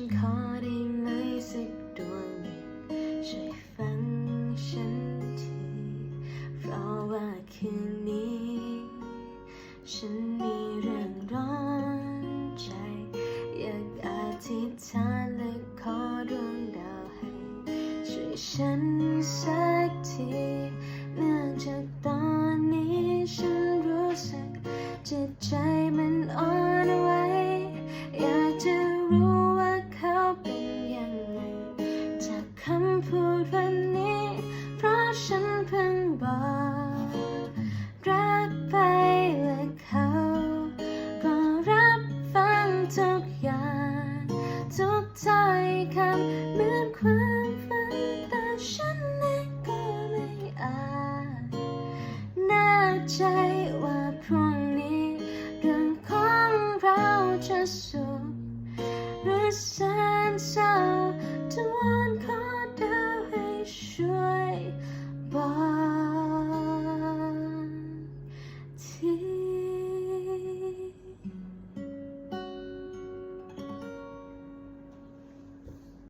ฉันขอได้ไหมสักดวงหนึ่งช่วยฟังฉันทีเพราะว่าคืนนี้ ฉันมีเรื่องร้อนใจ อยากอธิษฐานและขอดวงดาวให้ ช่วยฉันสักทีเนื่องจากตอนนี้ฉันรู้สึกเจ็บใจ ฉันเพิ่งบอกรักไปและเขาก็รับฟังทุกอย่างทุกถ้อยคำเหมือนความฝันแต่ฉันเองก็ไม่อาจแน่ใจว่าพรุ่งนี้เรื่องของเราจะสุขหรือแสนเศร้าจนวัน Tchau.